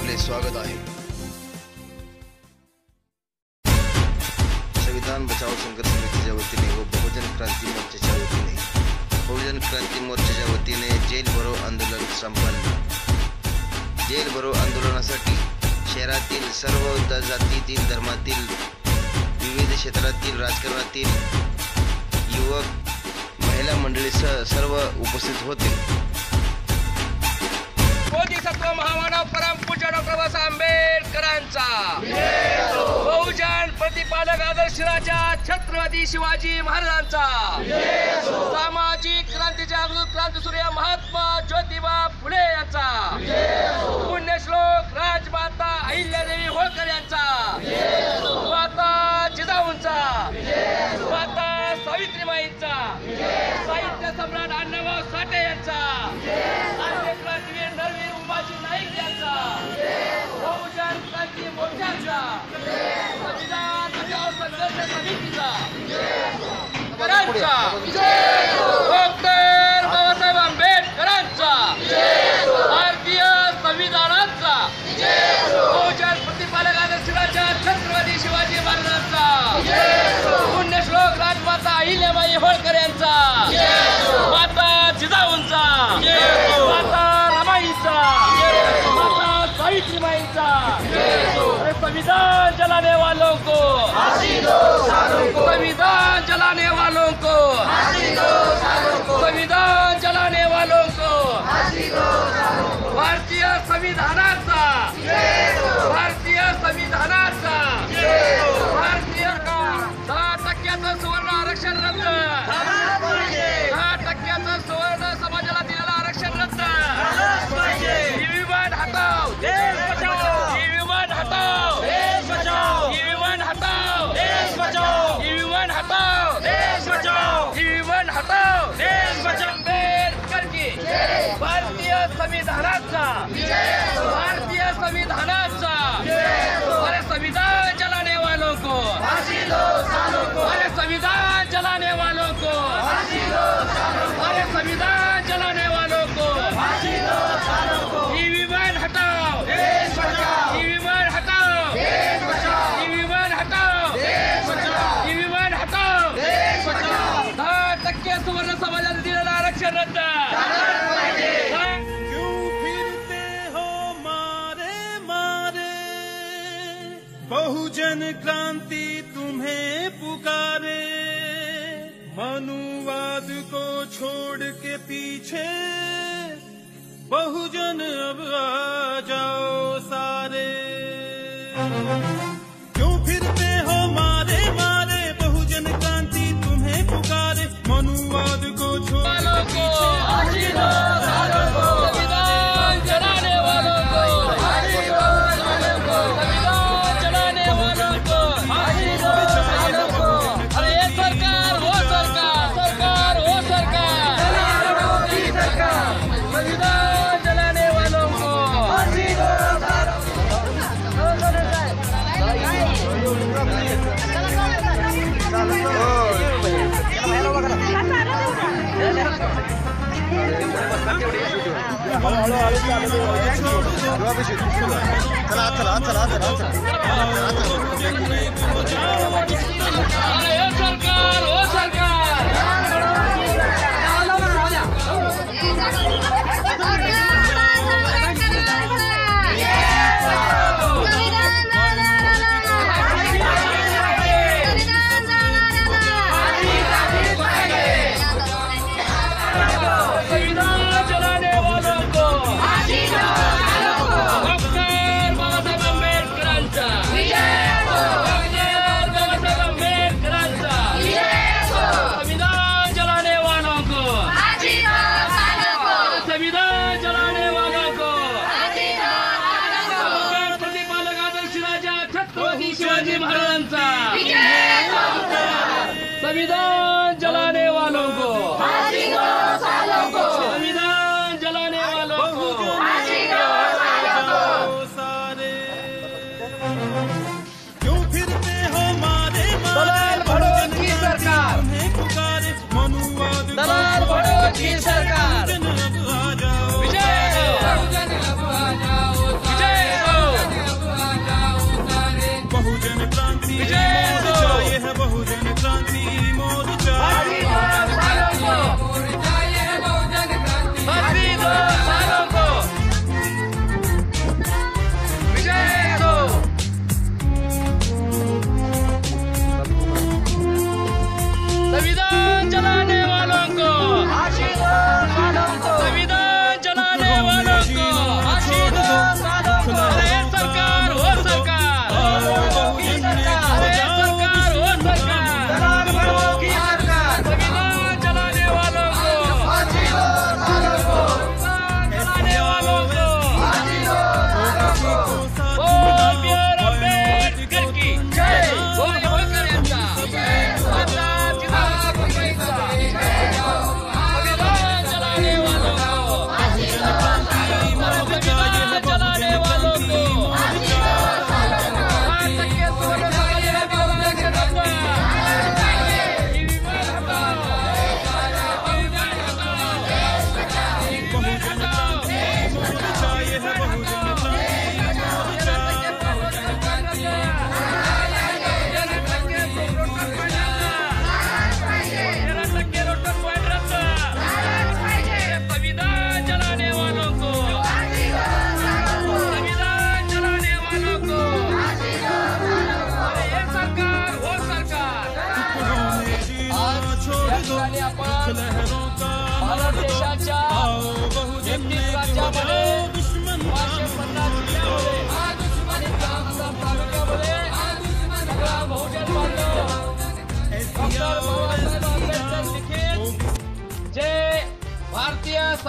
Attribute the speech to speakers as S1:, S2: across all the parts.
S1: आपले स्वागत आहे. संविधान बचाव संघर्ष समितीच्या वतीने व बहुजन क्रांती मोर्चाच्या वतीने बहुजन क्रांती मोर्चाच्या वतीने जेल भरो आंदोलन संपन्न. जेल भरो आंदोलनासाठी शहरातील सर्व जातीतील धर्मातील विविध क्षेत्रातील राजकारणातील युवक महिला मंडळीसह सर्व उपस्थित होते.
S2: बोधिसत्व महामानव परमपूज्य डॉक्टर बाबासाहेब आंबेडकरांचा. बहुजन प्रतिपालक आदर्श राजा छत्रपती शिवाजी महाराजांचा. सामाजिक क्रांतीच्या जागृत क्रांती सूर्य महात्मा 꼬리야. 자, संविधान जलाने वालों को। संविधान जलाने वालों को। संविधान
S3: बहुजन क्रांति तुम्हें पुकारे। मनुवाद को छोड़ के पीछे। बहुजन अब आ जाओ
S2: सा चला चला चला चला चला सरकार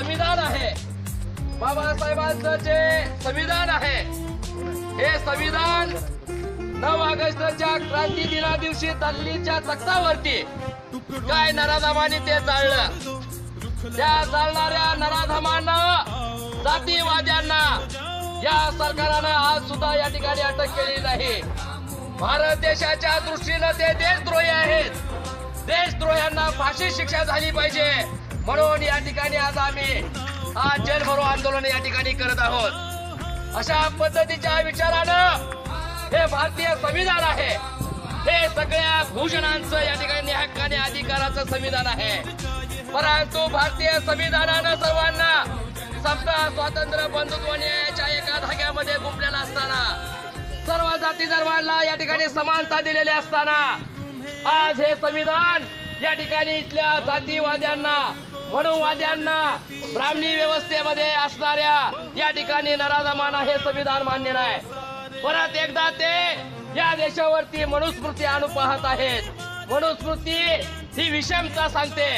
S2: संविधान आहे. बाबासाहेबांचं जे संविधान आहे हे संविधान नऊ ऑगस्टच्या क्रांती दिना दिवशी दल्लीच्या तख्तावरती काय नराधमाने ते जाळलं? त्या जाळणाऱ्या नराधमांना जातीवाद्यांना या सरकारानं आज सुद्धा या ठिकाणी अटक केली नाही. भारत देशाच्या दृष्टीनं ते देशद्रोही आहेत. देशद्रोह्यांना फाशी शिक्षा झाली पाहिजे. म्हणून या ठिकाणी आज आम्ही आज जेल भरो आंदोलन या ठिकाणी करत आहोत. अशा पद्धतीच्या विचारानं हे भारतीय संविधान आहे. हे सगळ्या भूषणांचं या ठिकाणी हक्काने अधिकाराचं संविधान आहे. परंतु भारतीय संविधानानं सर्वांना समता स्वातंत्र्य बंधुत्व न्यायाच्या एका धाग्यामध्ये गुंपलेला असताना सर्व जाती धर्मांना या ठिकाणी समानता दिलेली असताना आज हे संविधान या ठिकाणी इथल्या जातीवाद्यांना मनुवाद्यांना ब्राह्मणी व्यवस्थेमध्ये असणाऱ्या या ठिकाणी नराजमाना हे संविधान मान्य नाही. परत एकदा ते या देशावरती मनुस्मृती आणू पाहत आहेत. मनुस्मृती ही विषमता सांगते.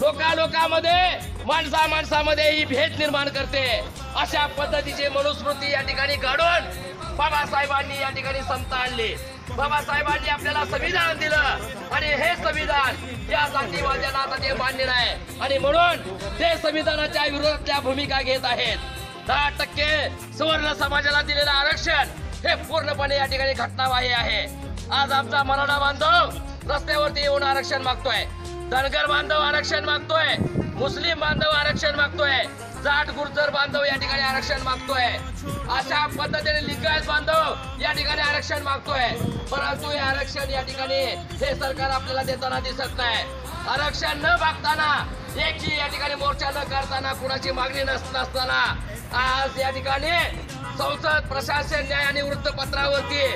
S2: लोका लोकामध्ये माणसा माणसामध्ये ही भेद निर्माण करते. अशा पद्धतीची मनुस्मृती या ठिकाणी घडून बाबासाहेबांनी या ठिकाणी समता आणली. बाबासाहेबांनी आपल्याला संविधान दिलं. आणि हे संविधान या जातीवाद्यांना आता ते मान्य नाही. आणि म्हणून ते संविधानाच्या विरोधातल्या भूमिका घेत आहेत. दहा टक्के सुवर्ण समाजाला दिलेलं आरक्षण हे पूर्णपणे या ठिकाणी घटनाबाह्य आहे. आज आमचा मराठा बांधव रस्त्यावरती येऊन आरक्षण मागतोय. धनगर बांधव आरक्षण मागतोय. मुस्लिम बांधव आरक्षण मागतोय. जाट गुर्जर बांधव या ठिकाणी आरक्षण मागतोय. अशा पद्धतीने लिंगायत बांधव या ठिकाणी आरक्षण मागतोय. परंतु हे आरक्षण या ठिकाणी हे सरकार आपल्याला देताना दिसत नाही. आरक्षण न मागताना एकही या ठिकाणी मोर्चा न करताना कुणाची मागणी नसताना आज या ठिकाणी संसद प्रशासन न्याय आणि वृत्तपत्रावरती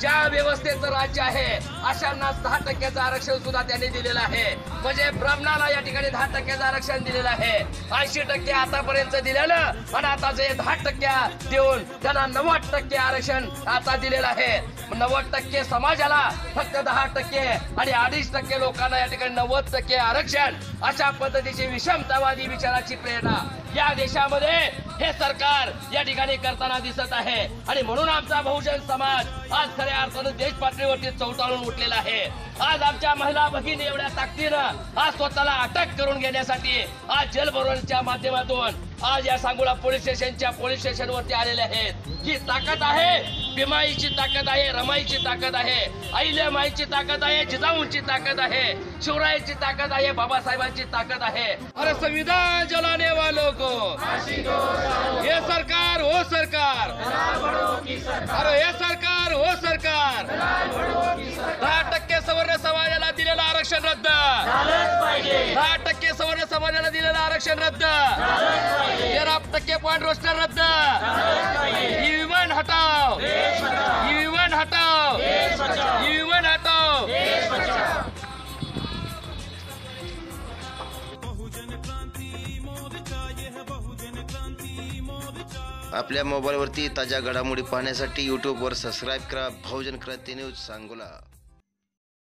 S2: ज्या व्यवस्थेचं राज्य आहे अशांना दहा टक्क्याचं आरक्षण सुद्धा त्यांनी दिलेलं आहे. म्हणजे ब्राह्मणाला या ठिकाणी दहा टक्क्याचं आरक्षण दिलेलं आहे. ऐंशी टक्के आतापर्यंत दिलेलं आणि आता जे दहा टक्क्या देऊन त्यांना नव्वद टक्के आरक्षण आता दिलेलं आहे. नव्वद टक्के समाजाला फक्त दहा टक्के आणि अडीच टक्के लोकांना या ठिकाणी नव्वद टक्के आरक्षण अशा पद्धतीची विषमतावादी विचाराची प्रेरणा या देशामध्ये हे सरकार या ठिकाणी करताना दिसत आहे. आणि म्हणून आमचा बहुजन समाज आज खऱ्या अर्थानं देश पातळीवरती चौताळून उठलेला आहे. आज आमच्या महिला भगिनी एवढ्या ताकदीनं आज स्वतःला अटक करून घेण्यासाठी आज जेलभरोच्या माध्यमातून आज या सांगोला पोलीस स्टेशनच्या पोलीस स्टेशनवरती आलेले आहेत. ही ताकद आहे. भीमाईची ताकद आहे रमाईची ताकद आहे अहिल्यामाईची ताकद आहे जिजाऊंची ताकद आहे शिवरायाची ताकद आहे बाबासाहेबांची ताकद आहे. अरे संविधान जलाने वालो को. ये सरकार हो सरकार. अरे हे सरकार हो सरकार. दहा टक्के सवर्ण समाजाला दिलेलं आरक्षण रद्द. दहा टक्के सवर्ण समाजाला दिलेलं आरक्षण रद्द. तेरा टक्के पॉईंट रोस्टर रद्द. ही विमान
S1: आपल्या मोबाईलवरती ताज्या घडामोडी पाहण्यासाठी यूट्यूबवर सबस्क्राईब करा. बहुजन क्रांती न्यूज सांगोला.